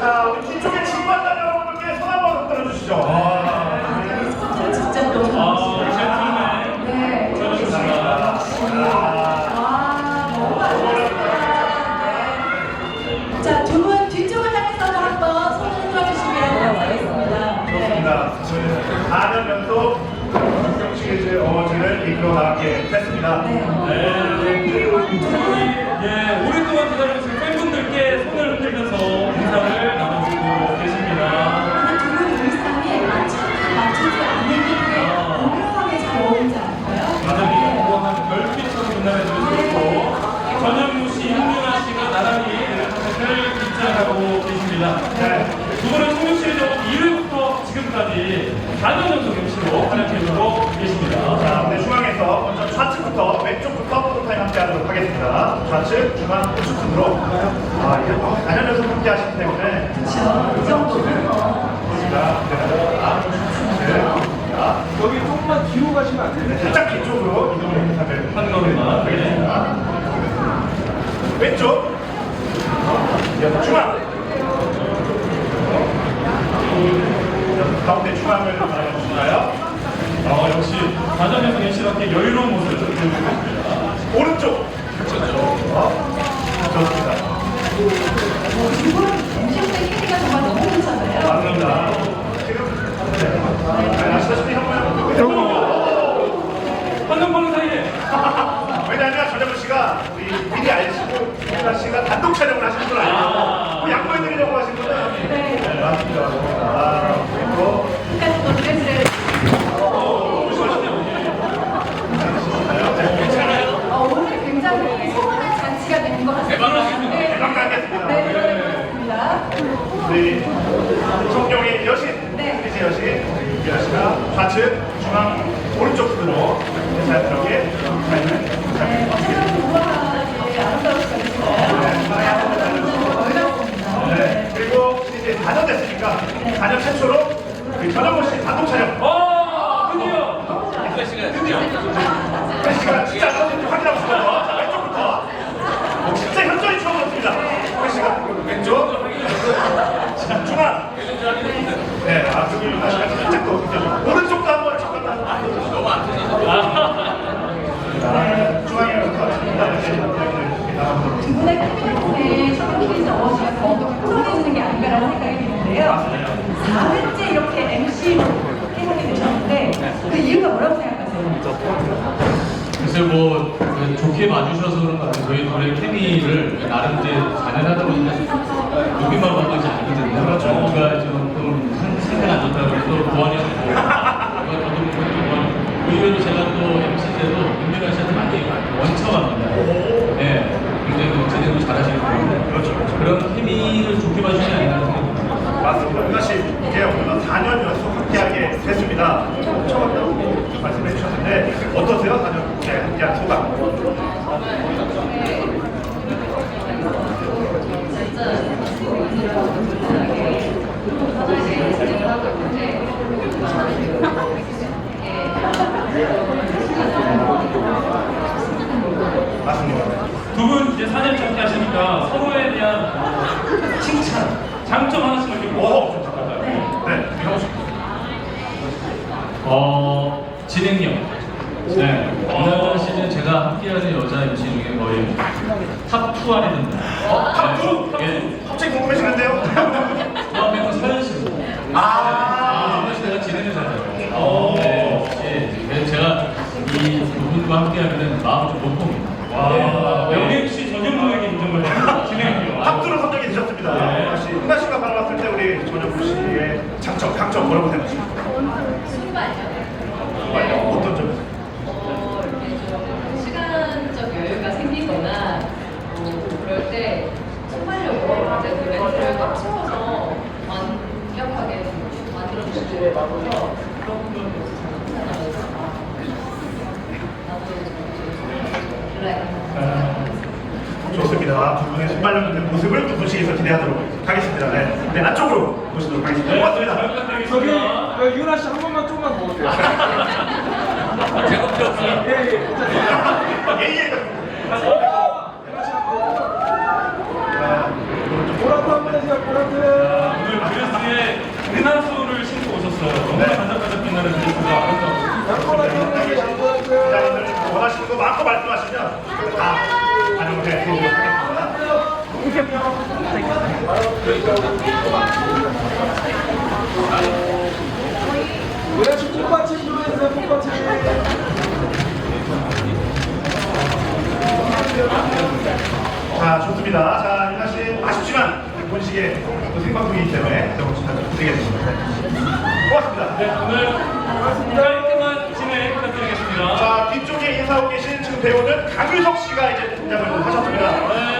자, 우리 뒤쪽에 진관단 여러분들께 손 한번 흔들어 주시죠. 아, 네, 스포츠를 직접 또 아. 젠틀맨. 네. 와, 너무 아름답습니다. 네. 자, 두 분 뒤쪽을 향해서도 한번 손을 흔들어 주시면 감사하겠습니다. 네. 좋습니다. 4년 연속 경시리즈 어워즈를 이끌어 나가게 됐습니다. 네. 네. 예, 오랫동안 기다려주신 팬분들께 손을 흔들면서 인사를 나눠주고 계십니다. 근데 두 분 의상이 맞추지 맞추지 않는 게 오묘하게 잘 어울리지 않나요? 다들 네. 이동한 별빛처럼 빛나해주시고 전현무 씨, 윤윤아 씨가 나란히 입장하고 계십니다. 네. 두 분은 송영 시리즈 1회부터 지금까지 4년 연속 MC로 활약해주고 계십니다. 자, 네, 중앙에서 먼저 좌측부터 왼쪽부터 포토타임 함께 하도록 하겠습니다. 좌측, 중앙, 우측 순으로. 아, 이게 4년 연속 함께 하시기 때문에. 그렇죠. 이 정도는 뭐. 좋습니다. 네, 아, 자, 여기 조금만 뒤로 가시면 안 돼요? 네, 살짝 뒤쪽으로 이동을 부탁을 한 걸음만. 네. 하겠습니다. 왼쪽, 중앙. 가운데 중앙을 바라보실까요? 어, 역시 4년 연속 MC답게 여유로운 모습을 보여주고 있습니다. 오른쪽. 어, 좋습니다. 두분 MC분의 케미가 정말 너무 괜찮아요. 맞습니다. 지금 네, 아시다시피 형은 한눈 보는 사이에 왜냐하면 전현무 씨가 우리 미리 알시고 윤아 씨가 단독 촬영을 하시는 걸 알고 뭐 양보해드리려고 하신 거는 네. 네, 맞습니다. 아, 그리고 끝까지 또 드레스를. 어, 오늘 굉장히 소문난 잔치가 되는 것 같습니다. 네. 대박 나겠습니다. 네, 그렇습니다. 우리 성경의 여신, 네. 크리스 여신, 윤아 씨가 좌측, 중앙, 오른쪽 순으로 자연스럽게 타임을 네. 네, 그리고 이제 4년 됐으니까 4년 최초로 전현무 씨 단독 촬영. 어, 드디어. 드디어 그 시간. 진짜 싶어요. 자, 왼쪽부터. 어, 진짜 현저히 처음이었습니다. 그 시간 왼쪽. 자, 중앙. 네, 앞쪽이 윤아 씨가 살짝 더 느껴지고. 오른쪽도 한번 잠깐만. 너무 안 자, 중앙에부터 진단을 나가보도록 두 분의 캐비넷에 쇼핑키즈 어워즈가 더욱더 풍성해지는 게 아닌가라는 생각이 드는데요. 4회째 이렇게 MC로 해보게 되셨는데 그 이유가 뭐라고 생각하세요? 글쎄 뭐 그, 좋게 봐주셔서 그런 것 같아요. 저희 둘의 케미를 나름 이제 잘해하다 보니까 여기만 봐도 이제 알거든요. 그렇죠. 뭔가 조금 한 생각 안 좋다 그러면 또 보완해서 보고 저도 보고 오히려 제가 또 MC 때도 윤민아 씨한테 많이 원청합니다. 네, 굉장히 또 분인데 그렇죠, 그렇죠. 그런 케미를 좋게 생각이 듭니다. 맞습니다. 씨, 이제 오늘 4년 연속 함께하게 됐습니다. 처음 말씀해 주셨는데 어떠세요? 4년 함께한 소감? 맞습니다. 두 분 이제 4년 함께 하시니까 서로에 대한 칭찬, 장점 하나씩 이렇게 모아서 좀 부탁할까요? 네, 이거 어, 진행력. 네. 오늘 시즌 제가 함께하는 여자 MC 중에 거의 탑2 안에 든다. 어, 탑2? 예. 갑자기 궁금해지는데요? 다음에는 서현 씨. 아, 서현 씨 내가 진행을 잘해요. 네. 역시 그래서 제가 이 두 분과 함께하면 마음을 좀 높습니다. 와, 여기 MC 전현무에게 인정을 진행할게요. 탑2로 선정이 되셨습니다. 네. 다시 윤아 씨가 바라봤을 때 전현무 씨의 장점, 강점 뭐라고 생각하십니까? 정말요? 어떤 점에서? 어, 이렇게 좀 시간적 여유가 생기거나 뭐 그럴 때 순발력으로 이제 그 멘트를 꽉 채워서 완벽하게 만들어 주시는 것 같아서 그런 부분을 저는 칭찬하면서 나도 좀 relate 있습니다. 두 분의 신발력의 모습을 또 분식에서 기대하도록 하겠습니다. 네, 네 안쪽으로 보시도록 하겠습니다. 네, 고맙습니다. 저기 유나 씨 한 번만 조금만 더 오세요. 제가 필요 없어요. 예, 예, 괜찮아요. 예, 예. 유나 씨한 번만. 보라트 한번 해주세요, 보라트. 오늘 그리스의 은하수를 신고 오셨어요. 정말 네. 반짝반짝 빛나는 그리스가 아름다워요. 네. 원하시는 거 많고 말씀하시면 다 반영을 해. 왜 지금 꽃받침 좀 해주세요, 꽃받침. 자, 좋습니다. 자, 윤아 씨, 아쉽지만 본식의 또 생방송이기 때문에 너무 부탁드리겠습니다. 고맙습니다. 네, 오늘 깔끔한 진행 부탁드리겠습니다. 자, 뒤쪽에 인사하고 계신 지금 배우는 강유석 씨가 이제 등장을 하셨습니다.